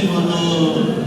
Bible alone.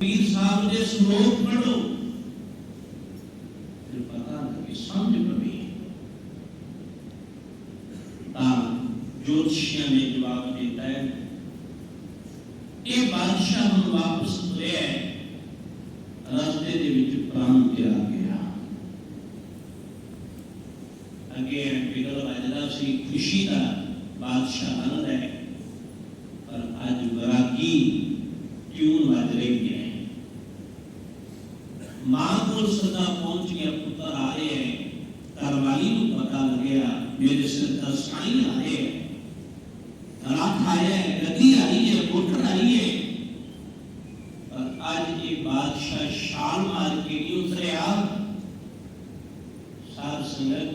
ਪੀਰ ਸਾਹਿਬ ਦੇ ਸ਼ਲੋਕ ਪੜ੍ਹੋ ਫਿਰ ਪਤਾ ਲੱਗੇ ਸਮਝ ਪਵੇ ਤਾਂ ਜੋਤਸ਼ੀਆਂ ਨੇ ਜਵਾਬ ਦਿੱਤਾ ਹੈ ਇਹ ਬਾਦਸ਼ਾਹ ਨੂੰ ਵਾਪਸ ਤੁਰਿਆ ਹੈ। ਰਸਤੇ ਦੇ ਵਿੱਚ ਪ੍ਰਾਣ ਤਿਆਗ ਗਿਆ ਅੱਗੇ ਫਿਕਰ ਵੱਜਦਾ ਸੀ ਖੁਸ਼ੀ ਦਾ ਬਾਦਸ਼ਾਹ ਆਨੰਦ ਹੈ ਪਰ ਅੱਜ ਵਰਾਗੀ ਕਿਉਂ ਵੱਜ ਰਹੀ ਹੈ ਮਾਂ ਕੋਲ ਸਦਾ ਪਹੁੰਚ ਗਿਆ ਪੁੱਤਰ ਆ ਰਹੇ ਹੈ। ਘਰਵਾਲੀ ਨੂੰ ਪਤਾ ਲੱਗਿਆ, ਮੇਰੇ ਸਿਰ ਦਾ ਸਾਈਂ ਆ ਰਹੇ ਹੈ ਰਾਤ ਆਇਆ ਹੈ ਗੱਡੀ ਆਈ ਹੈ ਮੋਟਰ ਆਈ ਹੈ ਪਰ ਅੱਜ ਇਹ ਬਾਦਸ਼ਾਹ ਛਾਲ ਮਾਰ ਕੇ ਨਹੀਂ ਉਤਰਿਆ ਸਾਧ ਸੰਗਤ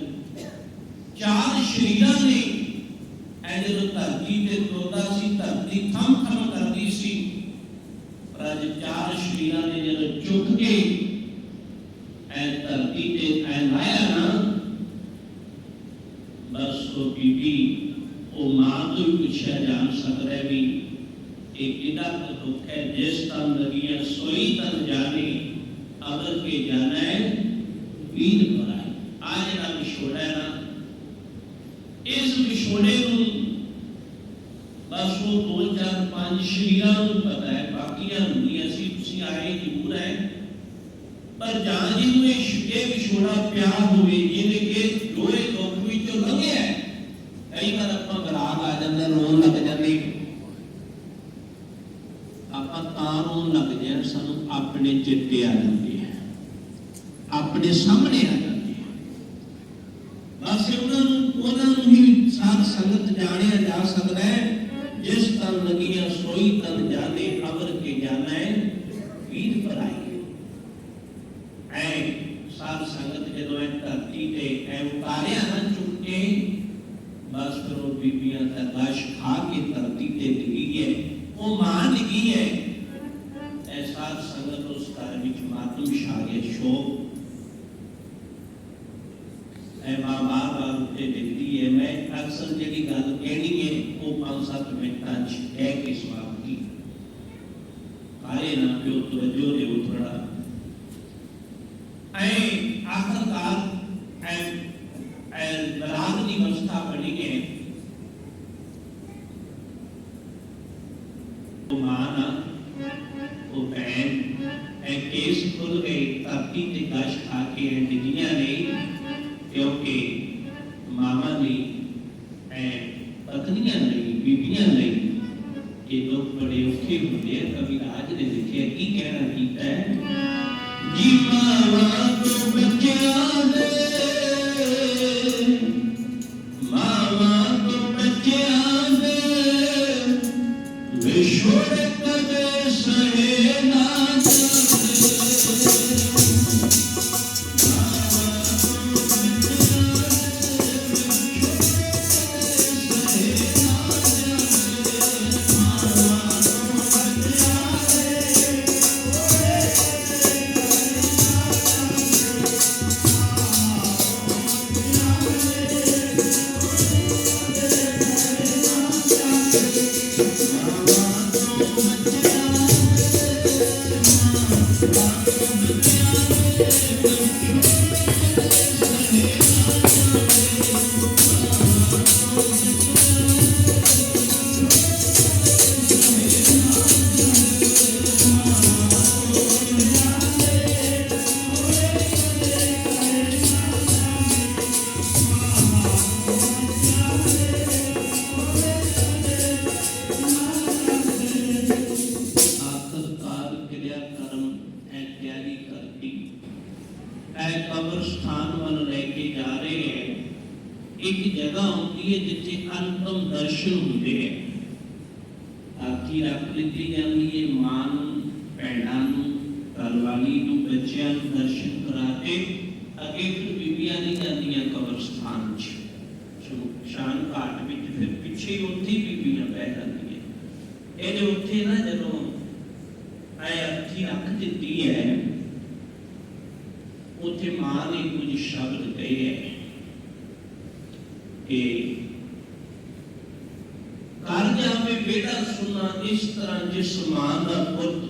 ਚਾਰ ਸ਼ਹੀਦਾਂ ਨੇ ਐ ਜਦੋਂ ਧਰਤੀ ਤੇ ਤੋਦਾ ਸੀ ਧਰਤੀ ਥਮ ਥਮ ਕਰਦੀ ਸੀ ਪਰ ਅੱਜ ਚਾਰ ਸ਼ਹੀਦਾਂ ਨੇ ਜਦੋਂ ਚੁੱਕ ਕੇ ਐ ਧਰਤੀ ਤੇ ਐ ਲਾਇਆ ਨਾ ਬਸ ਉਹ ਬੀਬੀ ਉਹ ਮਾਂ ਤੋਂ ਵੀ ਪੁੱਛਿਆ ਜਾ ਸਕਦਾ ਵੀ ਇਹ ਕਿਹਦਾ ਦੁੱਖ ਹੈ ਜਿਸ ਤਨ ਲਗੀਆਂ ਸੋਈ ਤਨ ਜਾਣੇ, ਅਗਰ ਕੇ ਜਾਣਾ ਹੈ, ਵੀਰ ਪਰਾਈ ਆ ਜਿਹੜਾ ਵਿਛੋੜਾ ਹੈ ਨਾ, ਇਸ ਵਿਛੋੜੇ ਨੂੰ ਬਸ ਉਹ ਦੋ, ਚਾਰ, ਪੰਜ ਸ਼ਹੀਦਾਂ ਨੂੰ ਪਤਾ ਹੈ, ਬਾਕੀਆਂ ਨੂੰ ਨਹੀਂ। ਤੁਸੀਂ ਆਏ ਜ਼ਰੂਰ ਹੈ। ਪਰ ਜਾਂ ਜੀ ਨੂੰ ਇਹ ਵਿਛੋੜਾ ਪਿਆਰ ਹੋਵੇ ਜਿਹਨੇ ਕਿ ਦੋਏ ਦੁੱਖ ਵਿੱਚੋਂ ਲੰਘਿਆ ਗਰਾਗ ਆ ਜਾਂਦੇ ਰੋਣ ਲੱਗ ਜਾਂਦੇ ਆਪਾਂ ਤਾਂ ਰੋਣ ਲੱਗ ਜਾਂਦੇ ਸਾਨੂੰ ਆਪਣੇ ਚਿੱਤੇ ਆ ਜਾਂਦੇ ਆ। ਆਪਣੇ ਸਾਹਮਣੇ ਆ ਜਾਂਦੀ ਹੈ ਬਸ ਉਹਨਾਂ ਨੂੰ ਉਹਨਾਂ ਨੂੰ ਹੀ ਸਾਧ ਸੰਗਤ ਜਾਣਿਆ ਜਾ ਸਕਦਾ ਹੈ, ਜਿਸ ਤਨ ਲਗੀਆਂ ਸੋਈ ਤਨ ਜਾਣੇ, ਅਵਰ ਕੇ ਜਾਣਾ ਹੈ। مان لکھی ہے۔ ایسا سنگت اس تعلیمی جماعت میں شاگ شو۔ اے ماں بار بار اٹھے دیکھتی ہے۔ میں اکثر جگہ گل کہنی ہے۔ وہ پانچ سات منٹ کہہ کے سواب کی۔ کارے نہ پیو، توجہ دے اٹھڑا اے آخر کار ਇਹ ਦੁੱਖ ਬੜੇ ਔਖੇ ਹੁੰਦੇ ਐ ਕਬਰ ਸਥਾਨ ਵੱਲ ਲੈ ਕੇ ਜਾ ਰਹੇ ਹੈ। ਇੱਕ ਜਗ੍ਹਾ ਹੁੰਦੀ ਹੈ ਜਿੱਥੇ ਅੰਤਮ ਦਰਸ਼ਨ ਹੁੰਦੇ ਹੈ। ਆਖੀ ਰੱਖ ਲਿੱਤੀ ਜਾਂਦੀ ਹੈ, ਮਾਂ ਨੂੰ, ਭੈਣਾਂ ਨੂੰ, ਘਰਵਾਲੀ ਨੂੰ, ਬੱਚਿਆਂ ਨੂੰ ਦਰਸ਼ਨ ਕਰਾ ਕੇ ਅੱਗੇ ਫਿਰ ਬੀਬੀਆਂ ਨਹੀਂ ਜਾਂਦੀਆਂ ਕਬਰ ਸਥਾਨ 'ਚ। ਸ਼ਾਨ ਘਾਟ ਵਿੱਚ ਫਿਰ ਪਿੱਛੇ ਹੀ ਉੱਥੇ ਹੀ ਬੀਬੀਆਂ ਬਹਿ ਜਾਂਦੀਆਂ ਇਹਦੇ ਉੱਥੇ ਨਾ ਜਦੋਂ ਆਏ ਅੱਖੀ ਰੱਖ ਦਿੱਤੀ ਹੈ ਉੱਥੇ ਮਾਂ ਨੇ ਕੁਝ ਸ਼ਬਦ ਕਹੇ ਹੈ ਕਿ ਕਰ ਜਾਵੇ ਬੇਟਾ ਸੁਣਾ, ਇਸ ਤਰ੍ਹਾਂ ਜਿਸ ਮਾਂ ਦਾ ਪੁੱਤ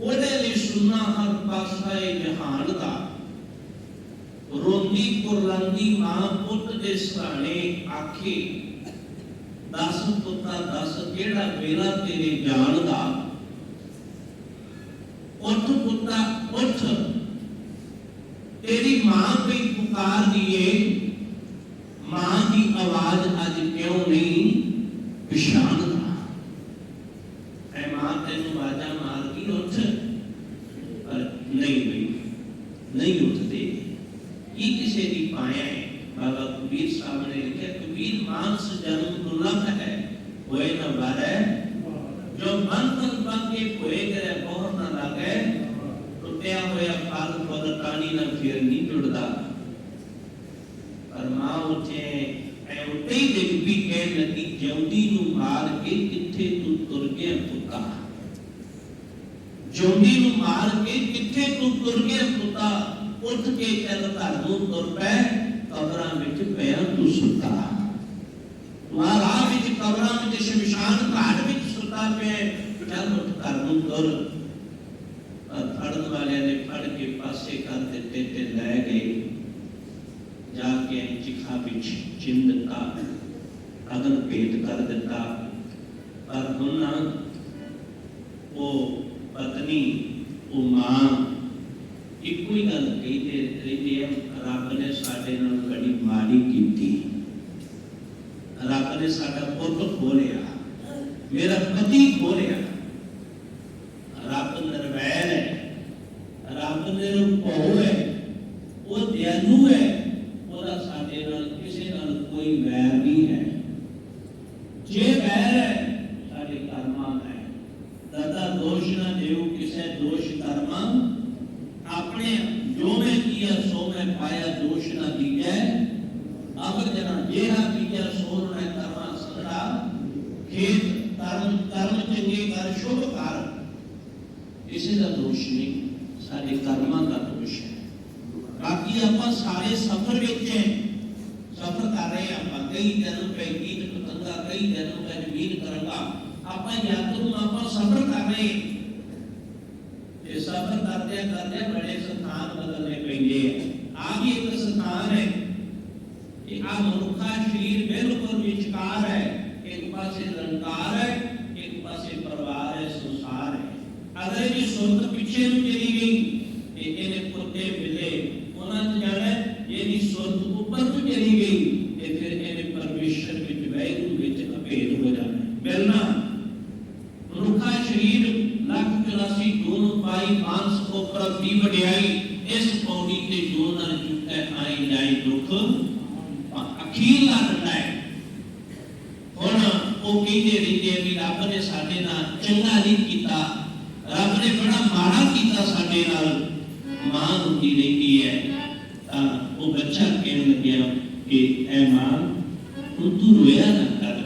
ਉਹਦੇ ਲਈ ਸੁਣਾ, ਹਰ ਪਾਸਾ ਇਹ ਜਹਾਨ ਦਾ। ਰੋਂਦੀ ਕੁਰਲਾਂਦੀ ਮਾਂ ਪੁੱਤ ਦੇ ਸਹਾਣੇ ਆਖੇ, ਦਸ ਪੁੱਤਾਂ, ਦਸ ਕਿਹੜਾ ਮੇਰਾ ਤੇਰੇ ਜਾਣ ਦਾ? ਉੱਠ ਪੁੱਤਾ, ਉੱਠ। ਤੇਰੀ ਮਾਂ ਵੀ ਪੁਕਾਰਦੀ ਏ ਮਾਂ ਦੀ ਆਵਾਜ਼ ਅੱਜ ਕਿਉਂ ਨਹੀਂ ਪਛਾਣਦਾ? ਐ ਮਾਂ ਤੈਨੂੰ ਆਵਾਜ਼ਾਂ ਮਾਰਦੀ ਉੱਠ, ਪਰ ਨਹੀਂ ਨਹੀਂ ਨਹੀਂ ਉੱਠਦੇ। ਇਹ ਕਿਸੇ ਦੀ ਪਾਇਆ ਹੈ ਬਾਬਾ ਕਬੀਰ ਸਾਹਿਬ ਨੇ ਲਿਖਿਆ, ਕਬੀਰ ਮਾਨਸ ਜਨਮ ਦੁਰਲਭ ਹੈ, ਹੋਏ ਨਾ ਬਾਰੇ ਜੋ ਮਨ ਤਨ ਬਾਕੇ ਹੋਏ ਕਰੇ ਬਹੁਤ ਨਾ ਲਾਗੇ। ਟੁੱਟਿਆ ਹੋਇਆ ਫਲ ਫੁੱਲ ਟਾਣੀ ਨਾਲ ਫਿਰ ਨਹੀਂ ਜੁੜਦਾ ਪਰ ਮਾਂ ਉੱਥੇ ਐ ਉੱਤੇ ਹੀ ਦੇਖ ਵੀ ਕਹਿਣ ਲੱਗੀ ਜਿਉਂਦੀ ਨੂੰ ਮਾਰ ਕੇ ਕਿੱਥੇ ਤੂੰ ਤੁਰ ਗਿਆ ਪੁੱਤਾ ਜਿਉਂਦੀ ਨੂੰ ਮਾਰ ਕੇ ਕਿੱਥੇ ਤੂੰ ਤੁਰ ਗਿਆ ਪੁੱਤਾ ਉੱਠ ਕੇ ਚੱਲ ਘਰ ਨੂੰ ਤੁਰ ਪੈ ਕਬਰਾਂ ਵਿੱਚ ਪਿਆ ਤੂੰ ਸੁੱਤਾ ਤੁਮਾਰ ਰਾਹ ਵਿੱਚ ਕਬਰਾਂ ਵਿੱਚ ਸ਼ਮਸ਼ਾਨ ਘਾਟ ਵਿੱਚ ਸੁੱਤਾ ਪਿਆ ਚੱਲ ਉੱਠ ਘਰ ਨੂੰ ਤੁਰ ਪਰ ਫੜਨ ਵਾਲਿਆਂ ਨੇ ਫੜ ਕੇ ਪਾਸੇ ਕਰ ਦਿੱਤੇ ਤੇ ਲੈ ਗਏ ਜਾ ਕੇ ਚਿਖਾ ਵਿੱਚ ਚਿੰਨ ਦਿੱਤਾ ਅਗਨ ਭੇਟ ਕਰ ਦਿੱਤਾ ਪਰ ਹੁਣ ਨਾ ਉਹ ਪਤਨੀ ਉਹ ਮਾਂ ਇੱਕੋ ਹੀ ਗੱਲ ਕਹਿੰਦੇ ਰਹਿੰਦੇ ਆ ਰੱਬ ਨੇ ਸਾਡੇ ਨਾਲ ਬੜੀ ਮਾੜੀ ਕੀਤੀ ਰੱਬ ਨੇ ਸਾਡਾ ਪੁੱਤ ਖੋਲਿਆ ਮੇਰਾ ਪਤੀ ਖੋਲਿਆ ਰੱਬ ਨਿਰਵੈਰ ਹੈ ਰੱਬ ਨਿਰਭਉ ਹੈ ਉਹ ਦਿਆਲੂ ਹੈ ਉਹਦਾ ਸਾਡੇ ਨਾਲ ਕਿਸੇ ਨਾਲ ਕੋਈ ਵੈਰ ਨਹੀਂ ਹੈ ਜੇ ਵੈਰ ਹੈ ਸਾਡੇ ਕਰਮਾਂ ਦਾ ਹੈ ਦਾਦਾ ਦੋਸ਼ ਨਾ ਦੇਉ ਕਿਸੇ ਦੋਸ਼ ਕਰਮਾਂ ਆਪਣੇ ਜੋ ਮੈਂ ਕੀਆ ਸੋ ਮੈਂ ਪਾਇਆ ਦੋਸ਼ ਨਾ ਦੀਜੈ ਅਬ ਜਨਾ ਜਿਹੜਾ ਕੀਆ ਸੋ ਮੈਂ ਕਰਮਾ ਸੰਗਾ ਖੇਤ ਕਰਮ ਕਰਮ ਚੰਗੇ ਕਰ ਸ਼ੁਭ ਕਰ ਕਿਸੇ ਦਾ ਦੋਸ਼ ਨਹੀਂ ਸਾਡੇ ਕਰਮਾਂ ਦਾ ਦੋਸ਼ ਹੈ ਬਾਕੀ ਆਪਾਂ ਸਾਰੇ ਸਫਰ ਵਿੱਚ ਹੈ ਸਫਰ ਕਰ ਰਹੇ ਹਾਂ ਆਪਾਂ ਕਈ ਦਿਨ ਪੈ ਗੀਤ ਪਤੰਗਾ ਕਈ ਦਿਨ ਪੈ ਜ਼ਮੀਨ ਕਰਾਂਗਾ ਆਪਾਂ ਯਾਤਰੂ ਆਪਾਂ ਸਫਰ ਕਰ ਰਹੇ ਹਾਂ ਇਹ ਸਫਰ ਕਰਦੇ ਕਰਦੇ ਬੜੇ ਸਥਾਨ ਬਦਲਨੇ ਪੈਂਦੇ ਆ ਆ ਵੀ ਇੱਕ ਸਥਾਨ ਹੈ ਇਹ ਆ ਮਨੁੱਖਾ ਸਰੀਰ ਬਿਲਕੁਲ ਵਿਚਕਾਰ ਹੈ ਇੱਕ ਪਾਸੇ ਲੰਕਾਰ ਹੈ ਇੱਕ ਪਾਸੇ ਪਰਿਵਾਰ ਹੈ ਸੰਸਾਰ ਹੈ ਅਗਰ ਇਹ ਸੁਰਤ ਪਿੱਛੇ ਨੂੰ ਚਲੀ ਗਈ ਤੇ ਇਹਨੇ ਪੁੱਤੇ ਮਿਲੇ ਉਹਨਾਂ ਨੇ ਜਾਣਾ ਇਹਦੀ ਸੁਰਤ ਉੱਪਰ ਨੂੰ ਚਲੀ ਗਈ ਤੇ ਫਿਰ ਇਹਨੇ ਪਰਮੇਸ਼ਰ ਵਿੱਚ ਵੈਗੁਰੂ ਵਿੱਚ ਅਭੇਦ ਹੋ ਜਾਣਾ ਮਿਲਣਾ ਮਨੁੱਖਾ ਸਰੀਰ ਲੱਖ ਤਰਾਸੀ ਦੋਨੋਂ ਪਾਈ ਮਾਨਸ ਕੋ ਪ੍ਰਭ ਦੀ ਵਡਿਆਈ, ਇਸ ਪੌੜੀ ਤੇ ਜੋ ਨਰ ਚੁੱਕੈ ਆਈ ਜਾਈ ਦੁਖ ਅਖੀਰਲਾ ਡੰਡਾ ਹੈ। ਹੁਣ ਉਹ ਕਹਿੰਦੇ ਰਹਿੰਦੇ ਵੀ ਰੱਬ ਨੇ ਸਾਡੇ ਨਾਲ ਚੰਗਾ ਨਹੀਂ ਕੀਤਾ, ਰੱਬ ਨੇ ਬੜਾ ਮਾੜਾ ਕੀਤਾ ਸਾਡੇ ਨਾਲ, ਮਾਂ ਹੁੰਦੀ ਰਹਿੰਦੀ ਹੈ, ਤਾਂ ਉਹ ਬੱਚਾ ਕਹਿਣ ਲੱਗਿਆ ਕਿ, ਐ ਮਾਂ ਹੁਣ ਤੂੰ ਰੋਇਆ ਨਾ ਕਰ।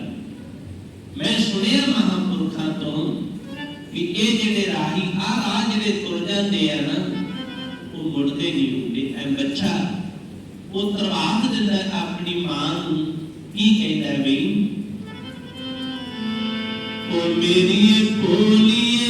ਮੈਂ ਸੁਣਿਆ ਮਹਾਂਪੁਰਖਾਂ ਤੋਂ ਕਿ ਇਹ ਜਿਹੜੇ ਰਾਹੀ ਆ ਰਾਹ ਜਿਹੜੇ ਤੁਰ ਜਾਂਦੇ ਆ ਨਾ ਉਹ ਮੁੜਦੇ ਨਹੀਂ ਹੁੰਦੇ, ਐ ਬੱਚਾ। ਉਹ ਤਰਵਾਹ ਦਿੰਦਾ ਆਪਣੀ ਮਾਂ ਨੂੰ, ਕੀ ਕਹਿੰਦਾ ਬਈ? ਉਹ ਮੇਰੀ ਭੋਲੀਏ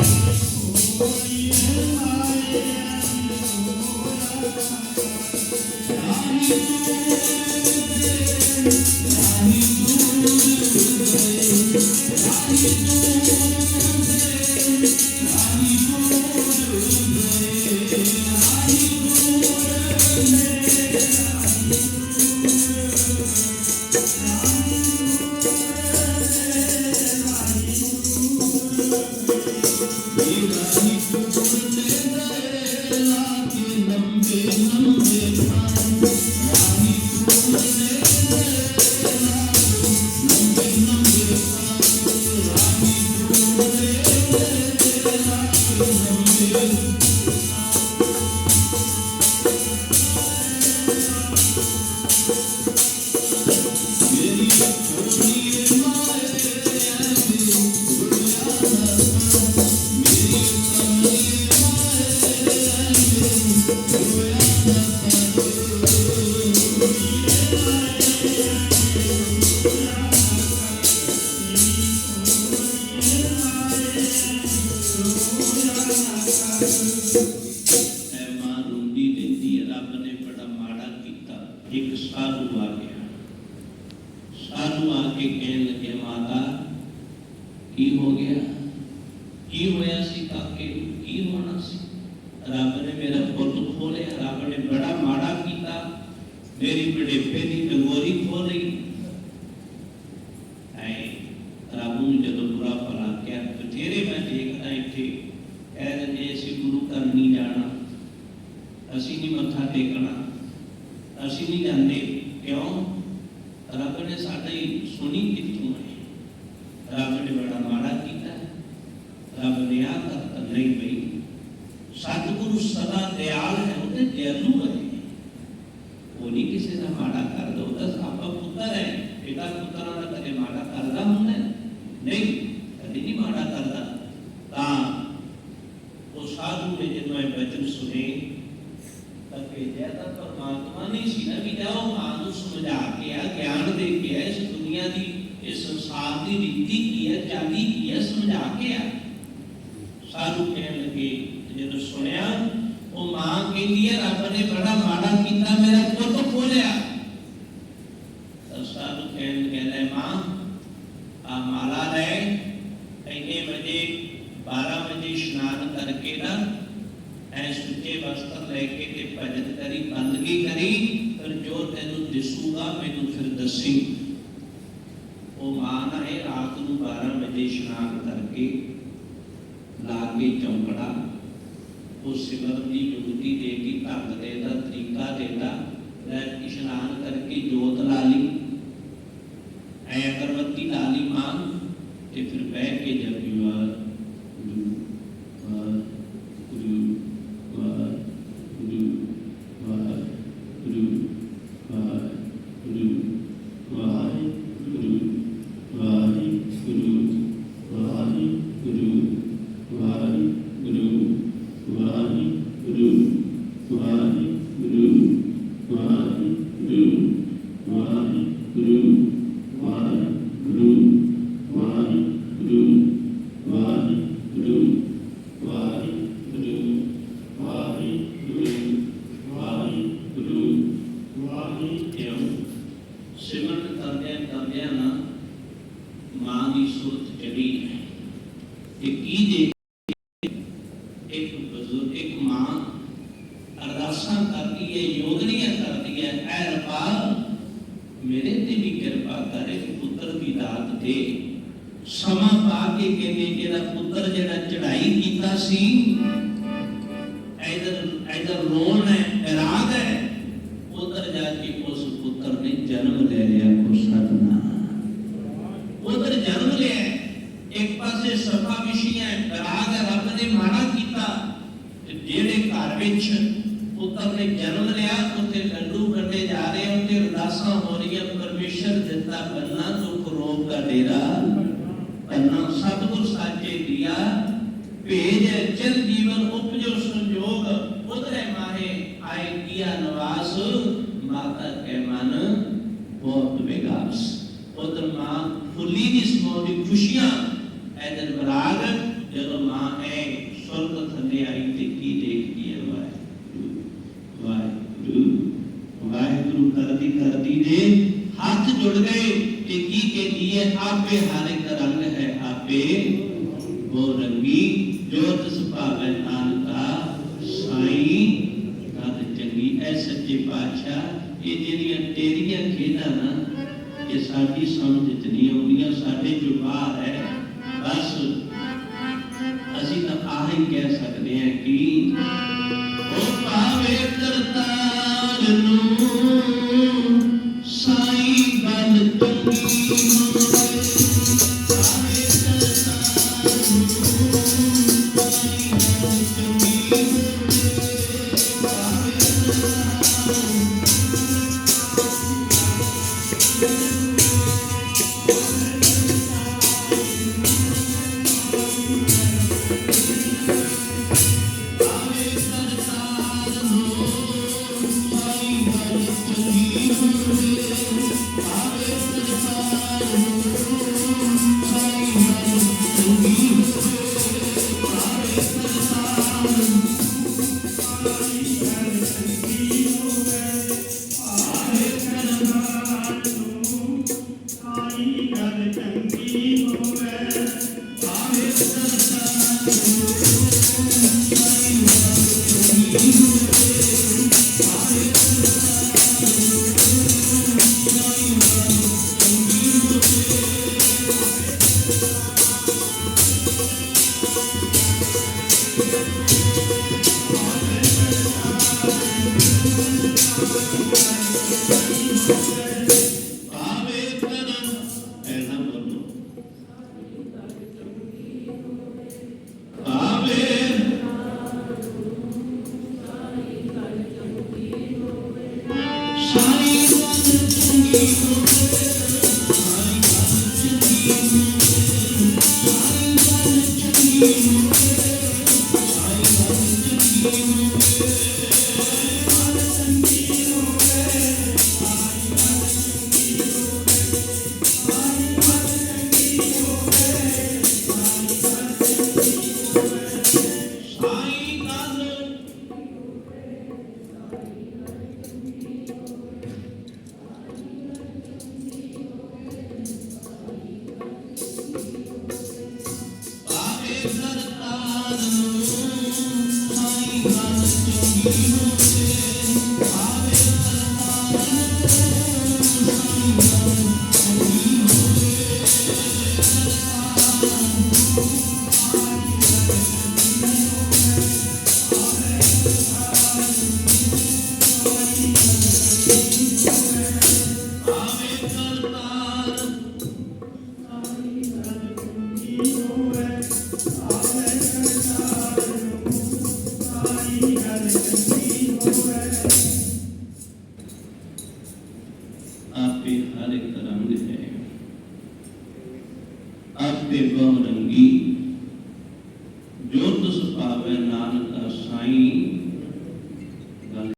Wherever ਨੂੰ ਜਦੋਂ ਬੁਰਾ ਭਲਾ ਕਿਹਾ, ਬਥੇਰੇ ਮੈਂ ਦੇਖਦਾ ਇੱਥੇ। ਕਹਿ ਦਿੰਦੇ ਅਸੀਂ ਗੁਰੂ ਘਰ ਨਹੀਂ ਜਾਣਾ। ਅਸੀਂ ਨਹੀਂ ਮੱਥਾ ਟੇਕਣਾ। ਅਸੀਂ ਨਹੀਂ ਜਾਂਦੇ। ਕਿਉਂ? ਰੱਬ ਨੇ ਸਾਡੀ ਸੁਣੀ ਕਿੱਥੋਂ ਹੈ ਰੱਬ ਨੇ ਬੜਾ ਮਾੜਾ ਕੀਤਾ ਹੈ। ਰੱਬ ਨੇ ਆ ਕਰਤਾ ਨਹੀਂ ਬਈ ਸਤਿਗੁਰੂ ਸਦਾ ਦਿਆਲ ਹੈ ਉਹਦੇ ਦਿਆਲੂ ਹੈ ਉਹ ਨਹੀਂ ਕਿਸੇ ਦਾ ਮਾੜਾ ਕਰਦਾ ਉਹਦਾ ਆਪਾ ਪੁੱਤਰ ਹੈ ਪਿਤਾ ਪੁੱਤਰਾਂ ਦਾ ਕਦੇ ਮਾੜਾ ਕਰਦਾ ਹੁੰਦਾ ਹੈ? ਨਹੀਂ ਕਦੇ ਨਹੀਂ ਮਾੜਾ ਕਰਦਾ ਤਾਂ ਉਹ ਸਾਧੂ ਨੇ ਜਦੋਂ ਇਹ ਬਚਨ ਸੁਨੇ ਤਾਂ ਭੇਜਿਆ ਤਾਂ ਪਰਮਾਤਮਾ ਨੇ ਸੀ ਨਾ ਵੀ ਜਾਓ ਮਾਂ ਨੂੰ ਸਮਝਾ ਕੇ ਆ, ਗਿਆਨ ਦੇ ਕੇ ਆ, ਇਸ ਦੁਨੀਆ ਦੀ, ਇਸ ਸੰਸਾਰ ਦੀ ਰੀਤੀ ਕੀ ਹੈ ਚਾਲੀ ਕੀ ਹੈ ਸਮਝਾ ਕੇ ਆ। ਸਾਰੂ ਕਹਿਣ ਲੱਗੇ, ਜਦੋਂ ਸੁਣਿਆ, ਉਹ ਮਾਂ ਕਹਿੰਦੀ ਹੈ ਰੱਬ ਨੇ ਬੜਾ ਮਾੜਾ ਕੀਤਾ, ਮੇਰਾ ਪੁੱਤ ترقی لاگی چونکڑا اس سمر کی جوتی دے کی تنگ دے دا طریقہ دے دا اشنان ترقی جوت لالی ਸਮਾਂ ਪਾ ਕੇ ਕਹਿੰਦੇ ਜਿਹੜਾ ਪੁੱਤਰ ਜਿਹੜਾ ਚੜਾਈ ਕੀਤਾ ਸੀ ਇਧਰ ਇਧਰ ਰੋਣ ਹੈ, ਰਾਗ ਹੈ, ਉਧਰ ਜਾ ਕੇ ਉਸ ਪੁੱਤਰ ਨੇ ਜਨਮ ਲੈ ਲਿਆ ਕੋ ਸਤਨਾਮ। ਉਧਰ ਜਨਮ ਲਿਆ, ਇੱਕ ਪਾਸੇ ਸਭਾ ਵਿਸ਼ੀਆਂ ਰਾਗ ਹੈ, ਰੱਬ ਨੇ ਮਾੜਾ ਕੀਤਾ ਜਿਹੜੇ ਘਰ ਵਿੱਚ ਪੁੱਤਰ ਨੇ ਜਨਮ ਲਿਆ, ਉੱਥੇ ਲੱਡੂ ਵੰਡੇ ਜਾ ਰਹੇ ਉੱਥੇ ਅਰਦਾਸਾਂ ਹੋ ਰਹੀਆਂ, ਪਰਮੇਸ਼ਰ ਦਿੱਤਾ ਬੰਨਾ ਦੁੱਖ ਰੋਗ ਦਾ ਡੇਰਾ। ਪੰਨਾ ਸਤਿਗੁਰ ਸਾਚੇ ਦਿਆ ਭੇਜ ਚਲ ਜੀਵਨ ਉਪਜੋ ਸੰਜੋਗ, ਉਧਰੇ ਮਾਹੇ ਆਏ ਕੀਆ ਨਵਾਸ, ਮਾਤਾ ਕੇ ਮਨ ਬਹੁਤ ਵਿਗਾਸ ਉਧਰ ਮਾਂ ਫੁੱਲੀ ਦੀ ਸਮੋ ਦੀ ਖੁਸ਼ੀਆਂ ਐਦਰ ਬਰਾਗ ਜਦੋਂ ਮਾਂ ਹੈ ਸੁਰਗ ਥੱਲੇ ਆਈ ਤੇ ਕੀ ਦੇਖਦੀ ਹੈ ਵਾਹਿਗੁਰੂ। ਵਾਹਿਗੁਰੂ ਵਾਹਿਗੁਰੂ ਕਰਦੀ ਕਰਦੀ ਦੇ ਹੱਥ ਜੁੜ ਗਏ। ਤੇ ਕੀ ਕਹਿੰਦੀ ਹੈ ਆਪੇ ਹਰ ਇੱਕ ਰੰਗ ਹੈ ਆਪੇ ਉਹ ਰੰਗੀ ਜੋਤ ਸੁਭਾਵੇ ਨਾਨਕਾ ਸਾਈ ਗਦ ਚੰਗੀ ਐ ਸੱਚੇ ਪਾਤਸ਼ਾਹ ਇਹ ਜਿਹੜੀਆਂ ਤੇਰੀਆਂ ਖੇਡਾਂ ਨਾ ਇਹ ਸਾਡੀ ਸਮਝ ਚ ਨਹੀਂ ਆਉਂਦੀਆਂ ਸਾਡੇ ਜੋ ਬਾਹਰ ਹੈ ਬਸ